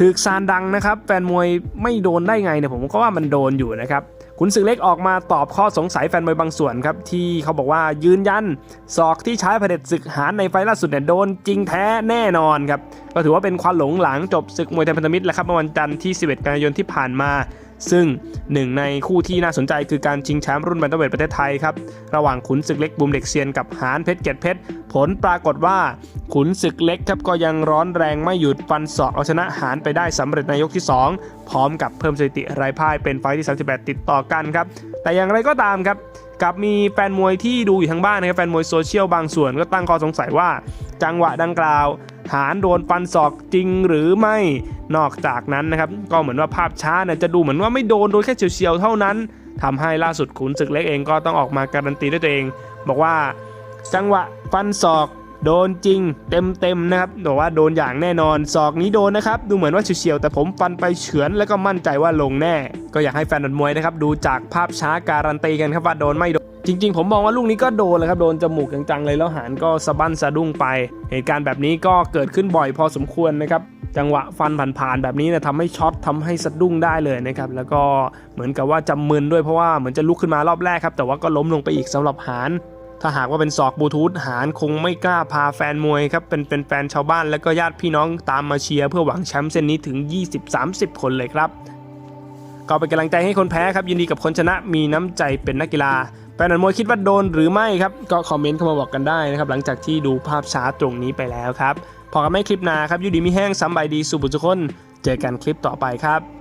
ถึกซานดังนะครับ แฟนมวยไม่โดนได้ไงเนี่ยผมก็ว่ามันโดนอยู่นะครับขุนศึกเล็กออกมาตอบข้อสงสัยแฟนมวยบางส่วนครับ ที่เขาบอกว่ายืนยันศอกที่ใช้เผด็จศึกหารในไฟล์ล่าสุดเนี่ยโดนจริงแท้แน่นอนครับ ก็ถือว่าเป็นความหลงหลังจบศึกมวยไทยพันธมิตรแล้วครับเมื่อวันจันทร์ที่ 11 กันยายนที่ผ่านมา ซึ่งหนึ่งในคู่ที่น่าสนใจคือการชิงแชมป์รุ่นแบนเทเวทประเทศไทยครับ ระหว่างขุนศึกเล็กบุมเด็กเซียนกับหานเพชรเกยรตเพชร ผลปรากฏว่า ขุนศึกเล็กครับก็ยังร้อนแรงไม่หยุดฟันศอกเอาชนะหานไปได้สำเร็จในยกที่ 2 พร้อมกับเพิ่มสถิติไร้พ่ายเป็นไฟที่ 38 ติดต่อกันครับ แต่อย่างไรก็ตามครับกับมีแฟนมวยที่ดูอยู่ทางบ้านนะครับแฟนมวยโซเชียลบางส่วนก็ตั้งข้อสงสัยว่า จังหวะดังกล่าว ฐานโดนฟันศอกจริงหรือไม่ นอกจากนั้นนะครับก็เหมือนว่าภาพช้าเนี่ยจะดูเหมือนว่าไม่โดนโดนแค่เฉียวๆเท่านั้นทำให้ล่าสุดขุนศึกเล็กเองก็ต้องออกมาการันตีด้วยตัวเอง บอกว่าจังหวะฟันศอก โดนจริงเต็มๆนะครับบอกว่าโดนอย่างแน่นอนศอกนี้โดนนะครับ ดูเหมือนว่าเฉียวๆแต่ผมฟันไปเฉือนแล้วก็มั่นใจว่าลงแน่ ก็อยากให้แฟนมวยนะครับดูจากภาพช้าการันตีกันครับว่าโดนไม่โดนจริงๆ ผมมองว่าลูกนี้ก็โดนเลยครับโดนจมูกจังๆเลยแล้วหานก็สะบั้นสะดุ้งไป เหตุการณ์แบบนี้ก็เกิดขึ้นบ่อยพอสมควรนะครับจังหวะฟันผ่านๆแบบนี้นี่ยทำให้ช็อตทำให้สะดุ้งได้เลยนะครับแล้วก็เหมือนกับว่าจำมึนด้วยเพราะว่าเหมือนจะลุกขึ้นมารอบแรกครับแต่ว่าก็ล้มลงไปอีกสำหรับหาน ถ้าหากว่าเป็นศอกบลูทูธหานคงไม่กล้าพาแฟนมวยครับเป็นเป็นแฟนชาวบ้านแล้วก็ญาติพี่น้องตามมาเชียร์เพื่อหวังแชมป์เส้นนี้ถึง 20-30 คนเลยครับ ก็เป็นกำลังใจให้คนแพ้ครับยินดีกับคนชนะมีน้ำใจเป็นนักกีฬาแฟนมวยคิดว่าโดนหรือไม่ครับ ก็คอมเมนต์เข้ามาบอกกันได้นะครับหลังจากที่ดูภาพช้าตรงนี้ไปแล้วครับพอกันไม่คลิปหนาครับยูดีมีแห้งซ้ำใบดีสุบุจุคน เจอกันคลิปต่อไปครับ